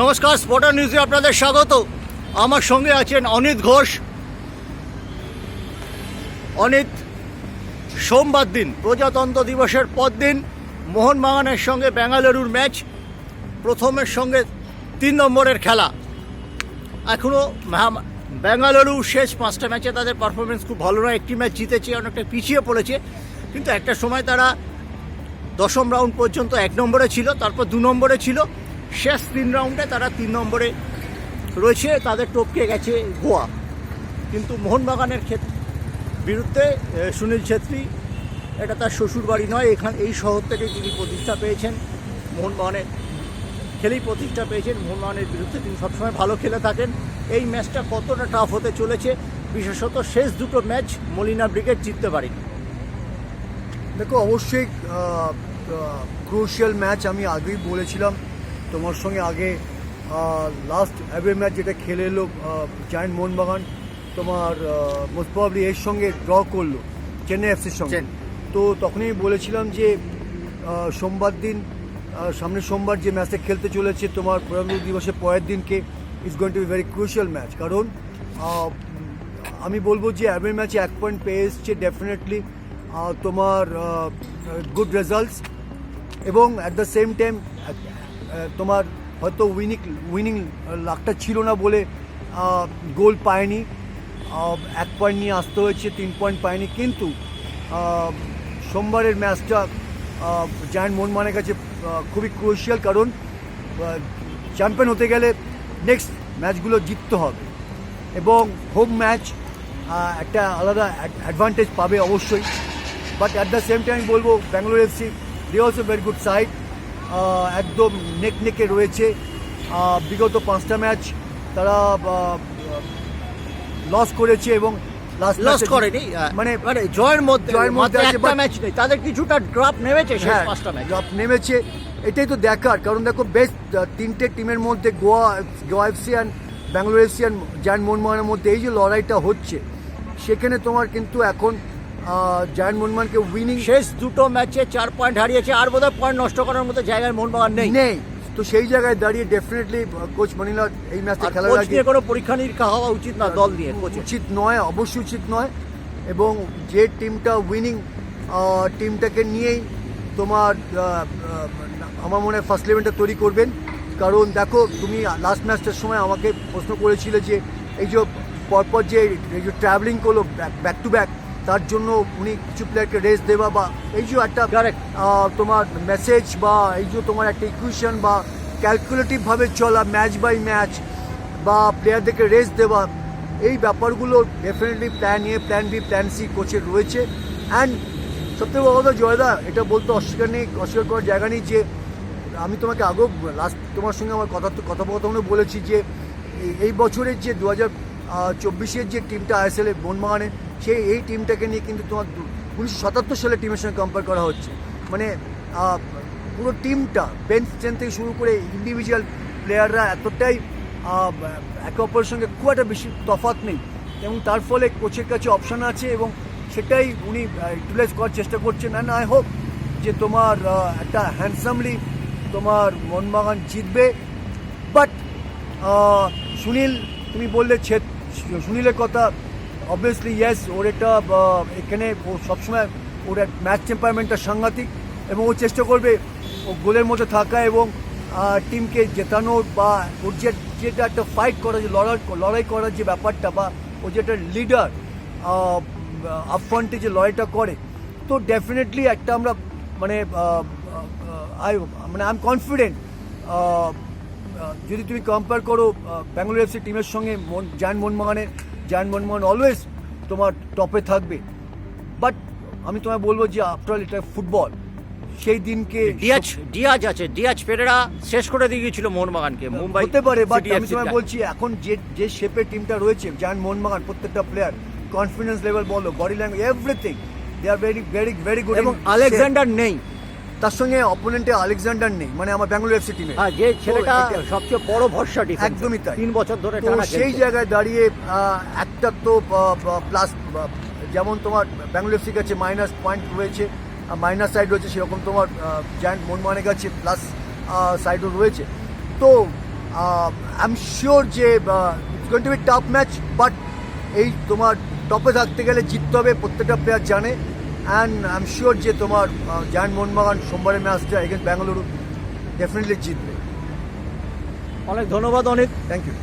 নমস্কার স্পটার নিউজে আপনাদের স্বাগত। আমার সঙ্গে আছেন অনিত ঘোষ। অনিত, সোমবার দিন, প্রজাতন্ত্র দিবসের পর দিন মোহনবাগানের সঙ্গে বেঙ্গালুরুর ম্যাচ, প্রথমের সঙ্গে তিন নম্বরের খেলা। এখনও বেঙ্গালুরু শেষ পাঁচটা ম্যাচে তাদের পারফরমেন্স খুব ভালো নয়। একটি ম্যাচ জিতেছে, অনেকটা পিছিয়ে পড়েছে। কিন্তু একটা সময় তারা দশম রাউন্ড পর্যন্ত এক নম্বরে ছিল, তারপর দু নম্বরে ছিল। শেষ তিন রাউন্ডে তারা তিন নম্বরে রয়েছে, তাদের টপকে গেছে গোয়া। কিন্তু মোহনবাগানের ক্ষেত্রে বিরুদ্ধে সুনীল ছেত্রী, এটা তার শ্বশুর বাড়ি নয়, এখান, এই শহর থেকে তিনি প্রতিষ্ঠা পেয়েছেন মোহনবাগানের খেলেই প্রতিষ্ঠা পেয়েছেন, মোহনবাগানের বিরুদ্ধে তিনি সবসময় ভালো খেলে থাকেন। এই ম্যাচটা কতটা টাফ হতে চলেছে, বিশেষত শেষ দুটো ম্যাচ মলিনা ব্রিগেড জিততে পারেনি। দেখো, অবশ্যই ক্রুশিয়াল ম্যাচ আমি আগেই বলেছিলাম। তোমার সঙ্গে আগে লাস্ট অ্যাবে ম্যাচ যেটা খেলে এলো জায়েন্ট মোহনবাগান তোমার মোস্ট প্রবলি এর সঙ্গে ড্র করল চেন্নাই এফসির সঙ্গে। তো তখনই বলেছিলাম যে সোমবার দিন আহ, সামনের সোমবার যে ম্যাচটা খেলতে চলেছে তোমার প্রজাতন্ত্র দিবসের পরের দিনকে is going to be very crucial match কারণ আমি বলব যে অ্যাভের ম্যাচে এক পয়েন্ট পেয়ে এসছে ডেফিনেটলি তোমার গুড রেজাল্টস এবং অ্যাট দ্য সেম টাইম তোমার হয়তো উইনিং উইনিং লাকটা ছিল না বলে গোল পায়নি। এক পয়েন্ট নিয়ে আসতে হয়েছে, তিন পয়েন্ট পায়নি। কিন্তু সোমবারের ম্যাচটা জায়ান্ট মোহনমানের কাছে খুবই ক্রুশিয়াল কারণ চ্যাম্পিয়ন হতে গেলে নেক্সট ম্যাচগুলো জিততে হবে। এবং হোম ম্যাচ একটা আলাদা অ্যাডভান্টেজ পাবে অবশ্যই। But at the same time বলব Bangalore FC they also very good side একদম নেক নেকে রয়েছে। বিগত পাঁচটা ম্যাচ তারা লস করেছে এবং লস করেনি মানে মানে জয়ের মধ্যে জয়ের মধ্যে একটা ম্যাচ নেই। তাদের কিছুটা ড্রপ নেমেছে শেষ হ্যাঁ পাঁচটা ম্যাচ drop নেমেছে। এটাই তো দেখার। কারণ দেখো বেস্ট তিনটে টিমের মধ্যে Goa Goa FC and Bangalore FC and giant মোহনবাগানের মধ্যে এই যে লড়াইটা হচ্ছে সেখানে তোমার কিন্তু এখন জায়ান্ট মোহনবাগানকে উইনিং শেষ দুটো ম্যাচে চার পয়েন্ট হারিয়েছে আর বোধহয় পয়েন্ট নষ্ট করার মতো জায়গায় মোহনবাগান নেই। নেই। তো সেই জায়গায় দাঁড়িয়ে ডেফিনেটলি কোচ মনিলা এই ম্যাচটা খেলার আগে নিয়ে কোনো পরীক্ষা নিরীক্ষা হওয়া উচিত না দল নিয়ে উচিত নয় অবশ্যই উচিত নয়। এবং যে টিমটা উইনিং টিমটাকে নিয়েই তোমার আমার মনে হয় ফার্স্ট ইলেভেনটা তৈরি করবেন। কারণ দেখো তুমি লাস্ট ম্যাচটার সময় আমাকে প্রশ্ন করেছিলে যে এই যে পরপর যে এই যে ট্রাভেলিং করল ব্যাক টু ব্যাক তার জন্য উনি কিছু প্লেয়ারকে রেস্ট দেওয়া বা এই যে একটা. তোমার মেসেজ বা এই যে তোমার একটা ইকুয়েশন বা ক্যালকুলেটিভভাবে চলা ম্যাচ বাই ম্যাচ বা প্লেয়ারদেরকে রেস্ট দেওয়া এই ব্যাপারগুলো definitely plan A plan B plan C কোচের রয়েছে অ্যান্ড সবথেকে বড় কথা জয়দা এটা বলতে অস্বীকার নেই অস্বীকার করার জায়গা নেই যে আমি তোমাকে আগেও লাস্ট তোমার সঙ্গে আমার কথা কথোপকথনে বলেছি যে এই- এই বছরের যে দু হাজার চব্বিশের যে টিমটা আইএসএল এর বনবাগানের সেই এই টিমটাকে নিয়ে কিন্তু তোমার উনিশশো সাতাত্তর সালের টিমের সঙ্গে কম্পেয়ার করা হচ্ছে। মানে পুরো টিমটা বেঞ্চ স্ট্রেন্থ থেকে শুরু করে ইন্ডিভিজুয়াল প্লেয়াররা এতটাই একে অপরের সঙ্গে খুব একটা বেশি তফাৎ নেই। এবং তার ফলে কোচের কাছে অপশন আছে এবং সেটাই উনি ইউটিলাইজ করার চেষ্টা করছেন। অ্যান্ড আই হোপ যে তোমার একটা হ্যান্ডসামলি তোমার মনবাগান জিতবে। বাট সুনীল, তুমি বললে ছে- সুনীলের কথা অবভিয়াসলি ইয়েস ওর একটা এখানে ও সবসময় ওর এক ম্যাচ টেম্পারমেন্টটা সাংঘাতিক এবং ও চেষ্টা করবে ও গোলের মধ্যে থাকা এবং টিমকে জেতানোর বা ওর যে, যেটা একটা ফাইট করা যে লড়াই লড়াই করার যে ব্যাপারটা বা ও যে একটা লিডার আপফ্রন্টে যে লড়াইটা করে, তো ডেফিনেটলি একটা আমরা মানে আই মানে আই এম কনফিডেন্ট যদি তুমি কম্পেয়ার করো ব্যাঙ্গালোর এফসি টিমের সঙ্গে মন জায়ান্ট মোহনবাগানের জায়ান্ট মোহনবাগান অলওয়েজ তোমার টপে থাকবে। বাট আমি তোমায় বলব যে আফটার এটা ফুটবল সেই দিনকে ডিয়াজ ডিয়াজ আছে। ডিয়াজ পেরেরা শেষ করে দিয়ে গিয়েছিল মোহনবাগানকে মুম্বাই হতে পারে বাট আমি তোমায় বলছি এখন যে যে শেপের টিমটা রয়েছে জায়ান্ট মোহনবাগান প্রত্যেকটা প্লেয়ার কনফিডেন্স লেভেল বলো body language everything they are very very very good এবং আলেকজান্ডার নেই। তার সঙ্গে অপোনেন্টে আলেকজান্ডার নেই মানে আমার ব্যাঙ্গালোর এফসি টিমে হ্যাঁ যে ছেলেটা সবচেয়ে বড় ভরসা। একদমই তাই। তিন বছর ধরে তো সেই জায়গায় দাঁড়িয়ে একটা তো প্লাস যেমন তোমার ব্যাঙ্গালোর এফসির কাছে মাইনাস পয়েন্ট রয়েছে মাইনাস সাইড রয়েছে সেরকম তোমার জায়ান্ট মোহনবাগানের কাছে প্লাস সাইডও রয়েছে তো আই এম শিওর যে it's going to be tough match but এই তোমার টপে থাকতে গেলে জিততে হবে প্রত্যেকটা প্লেয়ার জানে অ্যান্ড আই এম শিওর যে তোমার জায়ান্ট মোহনবাগান সোমবারের ম্যাচটা এগেন্স্ট ব্যাঙ্গালুরু ডেফিনেটলি জিতবে। অনেক ধন্যবাদ অনেক থ্যাংক ইউ